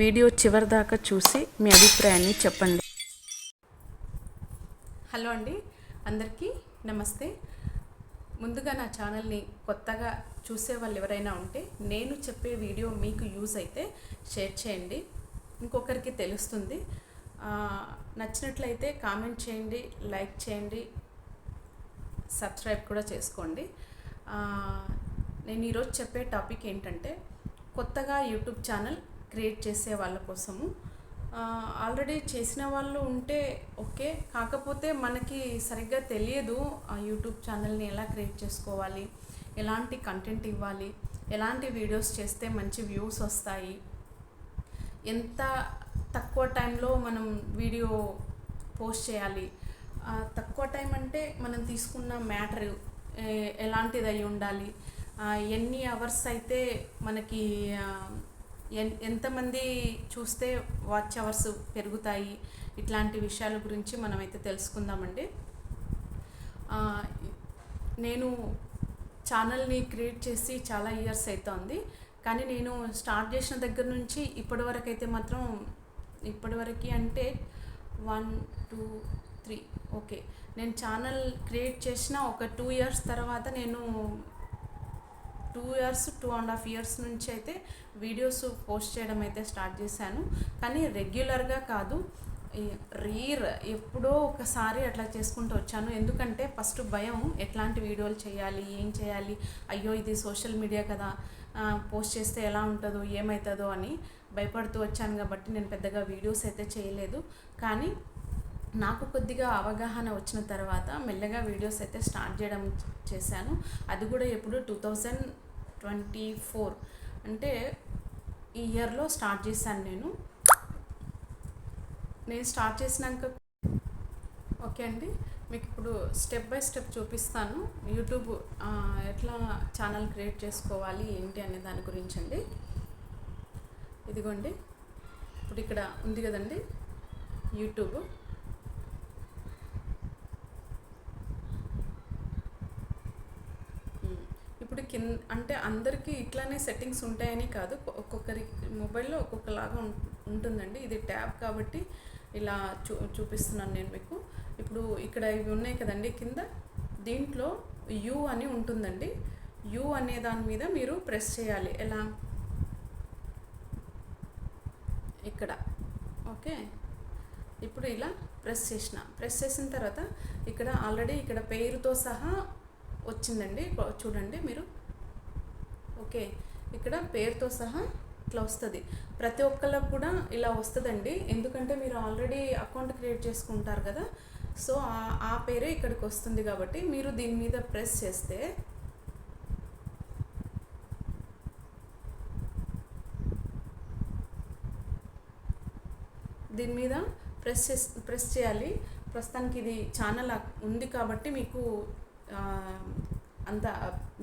Video చివరి దాకా చూసి మీ అభిప్రాయాన్ని చెప్పండి. హలో అండి అందరికీ నమస్తే. ముందుగా నా ఛానల్ని కొత్తగా చూసే వాళ్ళు ఎవరైనా ఉంటే నేను చెప్పే వీడియో మీకు యూజ్ అయితే షేర్ చేయండి. ఇంకొకరికి తెలుస్తుంది. నచ్చినట్లయితే కామెంట్ చేయండి లైక్ చేయండి సబ్స్క్రైబ్ కూడా చేసుకోండి. నేను ఈరోజు చెప్పే టాపిక్ ఏంటంటే కొత్తగా యూట్యూబ్ ఛానల్ క్రియేట్ చేసే వాళ్ళ కోసము. ఆల్రెడీ చేసిన వాళ్ళు ఉంటే ఓకే. కాకపోతే మనకి సరిగ్గా తెలియదు ఆ యూట్యూబ్ ఛానల్ని ఎలా క్రియేట్ చేసుకోవాలి ఎలాంటి కంటెంట్ ఇవ్వాలి ఎలాంటి వీడియోస్ చేస్తే మంచి వ్యూస్ వస్తాయి. ఎంత తక్కువ టైంలో మనం వీడియో పోస్ట్ చేయాలి? తక్కువ టైం అంటే మనం తీసుకున్న మ్యాటర్ ఎలాంటిది అయి ఉండాలి? ఎన్ని అవర్స్ అయితే మనకి ఎంతమంది చూస్తే వాచ్ అవర్స్ పెరుగుతాయి? ఇట్లాంటి విషయాల గురించి మనమైతే తెలుసుకుందామండి. నేను ఛానల్ని క్రియేట్ చేసి చాలా ఇయర్స్ అవుతోంది కానీ నేను స్టార్ట్ చేసిన దగ్గర నుంచి ఇప్పటి వరకు అయితే మాత్రం ఇప్పటివరకు అంటే వన్ టూ త్రీ ఓకే. నేను ఛానల్ క్రియేట్ చేసిన ఒక టూ ఇయర్స్ తర్వాత నేను two years two and half years నుంచి అయితే వీడియోస్ పోస్ట్ చేయడం అయితే స్టార్ట్ చేశాను. కానీ రెగ్యులర్గా కాదు రీర్ ఎప్పుడో ఒకసారి అట్లా చేసుకుంటూ వచ్చాను. ఎందుకంటే ఫస్ట్ భయం ఎట్లాంటి వీడియోలు చేయాలి ఏం చేయాలి అయ్యో ఇది సోషల్ మీడియా కదా పోస్ట్ చేస్తే ఎలా ఉంటుందో ఏమవుతుందో అని భయపడుతూ వచ్చాను కాబట్టి నేను పెద్దగా వీడియోస్ అయితే చేయలేదు. కానీ నాకు కొద్దిగా అవగాహన వచ్చిన తర్వాత మెల్లగా వీడియోస్ అయితే స్టార్ట్ చేయడం చేశాను. అది కూడా ఎప్పుడు టూ థౌజండ్ ట్వంటీ ఫోర్ అంటే ఈ ఇయర్లో స్టార్ట్ చేశాను నేను. నేను స్టార్ట్ చేసినాక ఓకే అండి. మీకు ఇప్పుడు స్టెప్ బై స్టెప్ చూపిస్తాను. యూట్యూబ్ ఎట్లా ఛానల్ క్రియేట్ చేసుకోవాలి ఏంటి అనే దాని గురించి అండి. ఇదిగోండి. ఇప్పుడు ఇక్కడ ఉంది కదండి యూట్యూబ్. ఇప్పుడు కింద అంటే అందరికీ ఇట్లానే సెట్టింగ్స్ ఉంటాయని కాదు. ఒక్కొక్కరి మొబైల్లో ఒక్కొక్కలాగా ఉంటుందండి. ఇది ట్యాబ్ కాబట్టి ఇలా చూ చూపిస్తున్నాను నేను మీకు. ఇప్పుడు ఇక్కడ ఇవి ఉన్నాయి కదండి. కింద దీంట్లో యూ అని ఉంటుందండి. యూ అనే దాని మీద మీరు ప్రెస్ చేయాలి. ఎలా? ఇక్కడ. ఓకే. ఇప్పుడు ఇలా ప్రెస్ చేసిన. ప్రెస్ చేసిన తర్వాత ఇక్కడ ఆల్రెడీ ఇక్కడ పేరుతో సహా వచ్చిందండి. చూడండి మీరు. ఓకే. ఇక్కడ పేరుతో సహా ఇట్లా వస్తుంది ప్రతి ఒక్కళ్ళకు కూడా ఇలా వస్తుందండి. ఎందుకంటే మీరు ఆల్రెడీ అకౌంట్ క్రియేట్ చేసుకుంటారు కదా. సో ఆ- పేరే ఇక్కడికి వస్తుంది కాబట్టి మీరు దీని మీద ప్రెస్ చేస్తే దీని మీద ప్రెస్ చేస్ ప్రెస్ చేయాలి. ప్రస్తుతానికి ఇది ఛానల్ ఉంది కాబట్టి మీకు అంత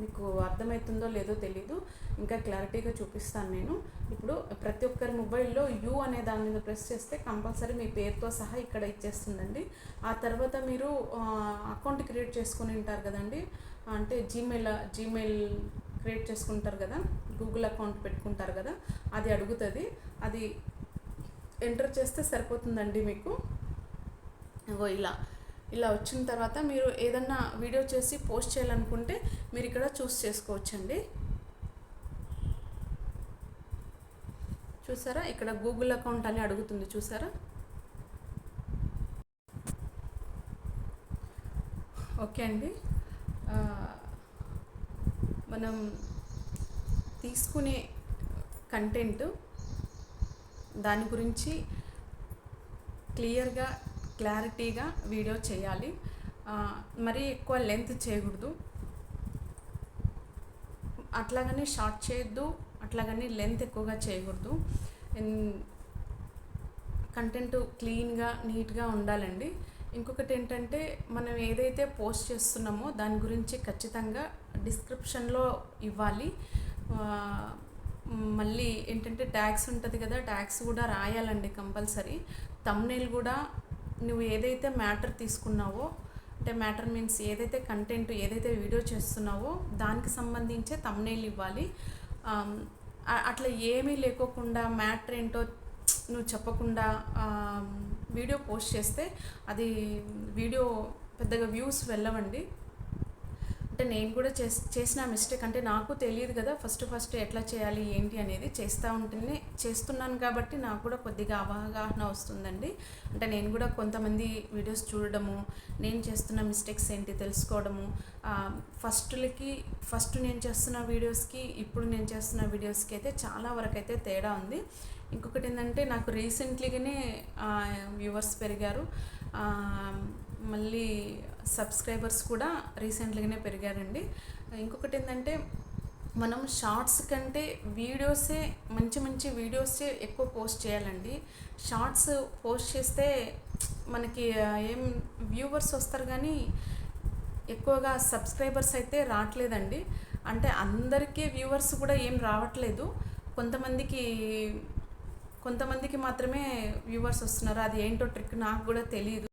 మీకు అర్థమవుతుందో లేదో తెలీదు. ఇంకా క్లారిటీగా చూపిస్తాను నేను. ఇప్పుడు ప్రతి ఒక్కరి మొబైల్లో యూ అనే దాని మీద ప్రెస్ చేస్తే కంపల్సరీ మీ పేరుతో సహా ఇక్కడ ఇచ్చేస్తుందండి. ఆ తర్వాత మీరు అకౌంట్ క్రియేట్ చేసుకుని ఉంటారు కదండి. అంటే జీమెయిల్ జీమెయిల్ క్రియేట్ చేసుకుంటారు కదా. గూగుల్ అకౌంట్ పెట్టుకుంటారు కదా. అది అడుగుతుంది. అది ఎంటర్ చేస్తే సరిపోతుందండి మీకు. ఓ ఇలా. ఇలా వచ్చిన తర్వాత మీరు ఏదన్నా వీడియో చేసి పోస్ట్ చేయాలనుకుంటే మీరు ఇక్కడ చూస్ చేసుకోవచ్చండి. చూసారా? ఇక్కడ గూగుల్ అకౌంట్ అని అడుగుతుంది చూసారా? ఓకే అండి. మనం తీసుకునే కంటెంట్ దాని గురించి క్లియర్గా క్లారిటీగా వీడియో చేయాలి. మరీ ఎక్కువ లెంత్ చేయకూడదు. అట్లాగని షార్ట్ చేయొద్దు అట్లాగని లెంత్ ఎక్కువగా చేయకూడదు. కంటెంట్ క్లీన్గా నీట్గా ఉండాలండి. ఇంకొకటి ఏంటంటే మనం ఏదైతే పోస్ట్ చేస్తున్నామో దాని గురించి ఖచ్చితంగా డిస్క్రిప్షన్లో ఇవ్వాలి. మళ్ళీ ఏంటంటే ట్యాగ్స్ ఉంటుంది కదా ట్యాగ్స్ కూడా రాయాలండి కంపల్సరీ. తమ్నేల్ కూడా నువ్వు ఏదైతే మ్యాటర్ తీసుకున్నావో అంటే మ్యాటర్ మీన్స్ ఏదైతే కంటెంట్ ఏదైతే వీడియో చేస్తున్నావో దానికి సంబంధించే తమ్నేల్ ఇవ్వాలి. అట్లా ఏమీ లేకోకుండా మ్యాటర్ ఏంటో నువ్వు చెప్పకుండా వీడియో పోస్ట్ చేస్తే అది వీడియో పెద్దగా వ్యూస్ వెళ్ళవండి. అంటే నేను కూడా చేస్ చేసిన మిస్టేక్ అంటే నాకు తెలియదు కదా ఫస్ట్ ఫస్ట్ ఎట్లా చేయాలి ఏంటి అనేది చేస్తూ ఉంటేనే చేస్తున్నాను కాబట్టి నాకు కూడా కొద్దిగా అవగాహన వస్తుందండి. అంటే నేను కూడా కొంతమంది వీడియోస్ చూడడము నేను చేస్తున్న మిస్టేక్స్ ఏంటి తెలుసుకోవడము ఫస్ట్లకి ఫస్ట్ నేను చేస్తున్న వీడియోస్కి ఇప్పుడు నేను చేస్తున్న వీడియోస్కి అయితే చాలా వరకు అయితే తేడా ఉంది. ఇంకొకటి ఏంటంటే నాకు రీసెంట్లీగానే వ్యూవర్స్ పెరిగారు. మళ్ళీ సబ్స్క్రైబర్స్ కూడా రీసెంట్లీగానే పెరిగారండి. ఇంకొకటి ఏంటంటే మనం షార్ట్స్ కంటే వీడియోసే మంచి మంచి వీడియోసే ఎక్కువ పోస్ట్ చేయాలండి. షార్ట్స్ పోస్ట్ చేస్తే మనకి ఏం వ్యూవర్స్ వస్తారు కానీ ఎక్కువగా సబ్స్క్రైబర్స్ అయితే రావట్లేదండి. అంటే అందరికీ వ్యూవర్స్ కూడా ఏం రావట్లేదు. కొంతమందికి కొంతమందికి మాత్రమే వ్యూవర్స్ వస్తున్నారు. అది ఏంటో ట్రిక్ నాకు కూడా తెలియదు